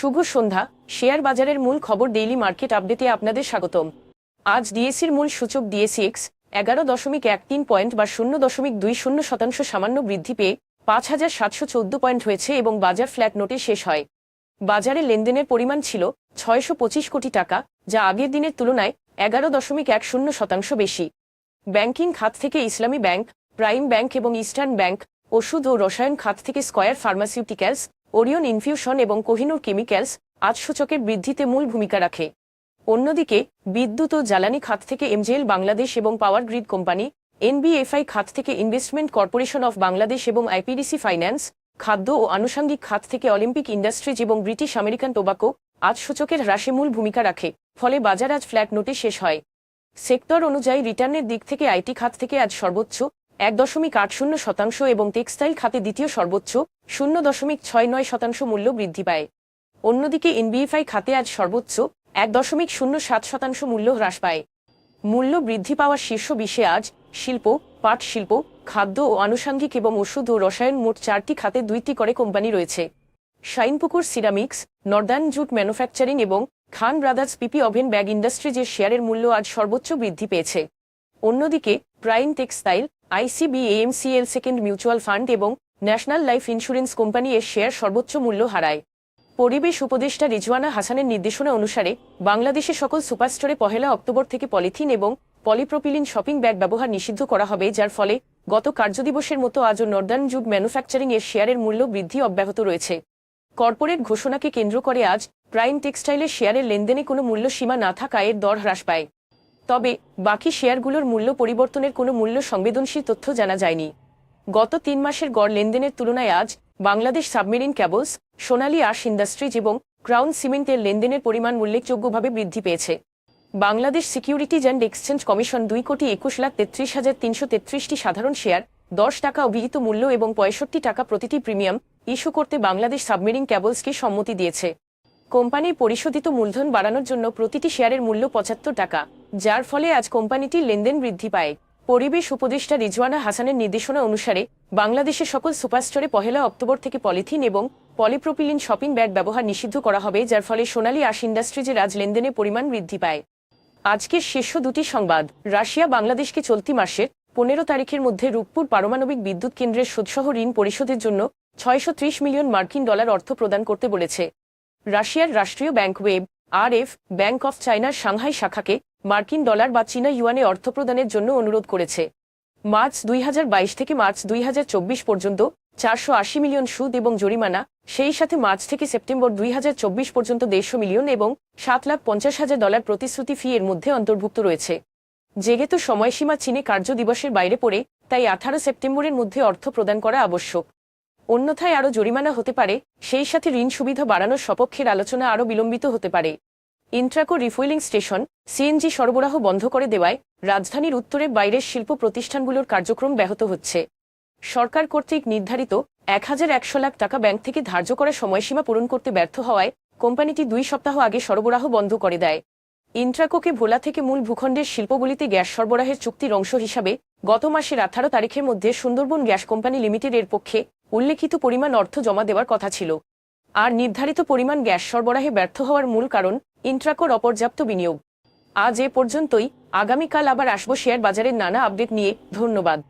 শুভ সন্ধ্যা। Share বাজারের মূল খবর ডেইলি মার্কেট আপডেটে আপনাদের স্বাগতম। আজ ডিএসির মূল সূচক ডিএসিএক্স এগারো দশমিক এক তিন পয়েন্ট বা শূন্য দশমিক দুই শূন্য শতাংশ সামান্য বৃদ্ধি পেয়ে পাঁচ হাজার সাতশো চোদ্দ পয়েন্ট হয়েছে এবং বাজার ফ্ল্যাট নোটে শেষ হয়। বাজারে লেনদেনের পরিমাণ ছিল ছয়শো পঁচিশ কোটি টাকা, যা আগের দিনের তুলনায় এগারো দশমিক এক শূন্য শতাংশ বেশি। ব্যাংকিং খাত থেকে ইসলামী ব্যাংক, প্রাইম ব্যাংক এবং ইস্টার্ন ব্যাংক, ওষুধ ও রসায়ন খাত থেকে স্কয়ার ফার্মাসিউটিক্যালস ওরিয়ন ইনফিউশন এবং কোহিনুর কেমিক্যালস আজ সূচকের বৃদ্ধিতে মূল ভূমিকা রাখে। অন্যদিকে, বিদ্যুৎ ও জ্বালানি খাত থেকে এমজেএল বাংলাদেশ এবং পাওয়ার গ্রিড কোম্পানি এনবিএফআই খাত থেকে ইনভেস্টমেন্ট কর্পোরেশন অফ বাংলাদেশ এবং আইপিডিসি ফাইন্যান্স, খাদ্য ও আনুষঙ্গিক খাত থেকে অলিম্পিক ইন্ডাস্ট্রিজ এবং ব্রিটিশ আমেরিকান টোবাকো আজ সূচকের হ্রাসে মূল ভূমিকা রাখে, ফলে বাজার আজ ফ্ল্যাট নোটে শেষ হয়। সেক্টর অনুযায়ী রিটার্নের দিক থেকে আইটি খাত থেকে আজ সর্বোচ্চ এক দশমিক আট শূন্য শতাংশ এবং টেক্সটাইল খাতে দ্বিতীয় সর্বোচ্চ শূন্য দশমিক ছয় নয় শতাংশ মূল্য বৃদ্ধি পায়। অন্যদিকে এনবিএফআই খাতে আজ সর্বোচ্চ এক দশমিক শূন্য সাত শতাংশ মূল্য হ্রাস পায়। মূল্য বৃদ্ধি পাওয়ার শীর্ষ বিষয়ে আজ শিল্প পাট শিল্প খাদ্য ও আনুষঙ্গিক এবং ওষুধ ও রসায়ন মোট চারটি খাতে দুইটি করে কোম্পানি রয়েছে। Shinepukur Ceramics, Northern Jute Manufacturing এবং Khan Brothers PP woven bag ইন্ডাস্ট্রিজের শেয়ারের মূল্য আজ সর্বোচ্চ বৃদ্ধি পেয়েছে। অন্যদিকে Prime Textile ICB AMCL second mutual fund এবং ন্যাশনাল লাইফ ইন্স্যুরেন্স কোম্পানি এর শেয়ার সর্বোচ্চ মূল্য হারায়। পরিবেশ উপদেষ্টা রিজওয়ানা হাসানের নির্দেশনা অনুসারে বাংলাদেশে সকল সুপারস্টোরে পহেলা অক্টোবর থেকে পলিথিন এবং পলিপ্রোপিলিন শপিং ব্যাগ ব্যবহার নিষিদ্ধ করা হবে, যার ফলে গত কার্যদিবসের মতো আজও নর্দার্ন জুট ম্যানুফ্যাকচারিং এর শেয়ারের মূল্য বৃদ্ধি অব্যাহত রয়েছে। কর্পোরেট ঘোষণাকে কেন্দ্র করে আজ প্রাইম টেক্সটাইলের শেয়ারের লেনদেনে কোনো মূল্য সীমা না থাকায় এর দর হ্রাস পায়। তবে বাকি শেয়ারগুলোর মূল্য পরিবর্তনের কোনো মূল্য সংবেদনশীল তথ্য জানা যায়নি। গত তিন মাসের গড় লেনদেনের তুলনায় আজ বাংলাদেশ সাবমেরিন ক্যাবলস, সোনালী আশ ইন্ডাস্ট্রিজ এবং ক্রাউন সিমেন্টের লেনদেনের পরিমাণ উল্লেখযোগ্যভাবে বৃদ্ধি পেয়েছে। Bangladesh Securities and Exchange Commission দুই কোটি একুশ লাখ তেত্রিশ হাজার তিনশো তেত্রিশটি সাধারণ শেয়ার, দশ টাকা অভিহিত মূল্য এবং পঁয়ষট্টি টাকা প্রতিটি প্রিমিয়াম ইস্যু করতে বাংলাদেশ সাবমেরিন ক্যাবলসকে সম্মতি দিয়েছে। কোম্পানির পরিশোধিত মূলধন বাড়ানোর জন্য প্রতিটি শেয়ারের মূল্য পঁচাত্তর টাকা। যার ফলে আজ কোম্পানিটির লেনদেন বৃদ্ধি পায়। পরিবেশ উপদেষ্টা রিজওয়ানা হাসানের নির্দেশনা অনুসারে বাংলাদেশের সকল সুপারস্টোরে পহেলা অক্টোবর থেকে পলিথিন এবং পলিপ্রোপিলিন শপিং ব্যাগ ব্যবহার নিষিদ্ধ করা হবে, যার ফলে সোনালী আশ ইন্ডাস্ট্রিজের আজ লেনদেনের পরিমাণ বৃদ্ধি পায়। আজকের শীর্ষ দুটি সংবাদ, রাশিয়া বাংলাদেশকে চলতি মাসের পনেরো তারিখের মধ্যে রূপপুর পারমাণবিক বিদ্যুৎ কেন্দ্রের সুদসহ ঋণ পরিশোধের জন্য ছয়শো ত্রিশ মিলিয়ন মার্কিন ডলার অর্থ প্রদান করতে বলেছে। রাশিয়ার রাষ্ট্রীয় bank VEB R F bank of চায়নার সাংহাই শাখাকে মার্কিন ডলার বা চীনা ইউয়ানে অর্থ প্রদানের জন্য অনুরোধ করেছে। মার্চ দুই হাজার বাইশ থেকে মার্চ দুই হাজার চব্বিশ পর্যন্ত চারশো আশি মিলিয়ন সুদ এবং জরিমানা, সেই সাথে মার্চ থেকে সেপ্টেম্বর দুই হাজার চব্বিশ পর্যন্ত দেড়শো মিলিয়ন এবং সাত লাখ পঞ্চাশ হাজার ডলার প্রতিশ্রুতি ফি এর মধ্যে অন্তর্ভুক্ত রয়েছে। যেহেতু সময়সীমা চীনে কার্য দিবসের বাইরে পড়ে, তাই আঠারো সেপ্টেম্বরের মধ্যে অর্থ প্রদান করা আবশ্যক। অন্যথায় আরও জরিমানা হতে পারে, সেই সাথে ঋণ সুবিধা বাড়ানোর সপক্ষের আলোচনা আরও বিলম্বিত হতে পারে। ইন্ট্রাকো রিফুয়েলিং স্টেশন সিএনজি সরবরাহ বন্ধ করে দেওয়ায় রাজধানীর উত্তরে বাইরের শিল্প প্রতিষ্ঠানগুলোর কার্যক্রম ব্যাহত হচ্ছে। সরকার কর্তৃক নির্ধারিত এক হাজার একশো লাখ টাকা ব্যাংক থেকে ধার্য করা সময়সীমা পূরণ করতে ব্যর্থ হওয়ায় কোম্পানিটি দুই সপ্তাহ আগে সরবরাহ বন্ধ করে দেয়। ইন্ট্রাকোকে ভোলা থেকে মূল ভূখণ্ডের শিল্পগুলিতে গ্যাস সরবরাহের চুক্তির অংশ হিসাবে গত মাসের আঠারো তারিখের মধ্যে সুন্দরবন গ্যাস কোম্পানি লিমিটেডের পক্ষে উল্লেখিত পরিমাণ অর্থ জমা দেওয়ার কথা ছিল। আর নির্ধারিত পরিমাণ গ্যাস সরবরাহে ব্যর্থ হওয়ার মূল কারণ ইন্ট্রাকোর অপর্যাপ্ত বিনিয়োগ। আজ এ পর্যন্তই। আগামীকাল আবার আসব শেয়ার বাজারের নানা আপডেট নিয়ে। ধন্যবাদ।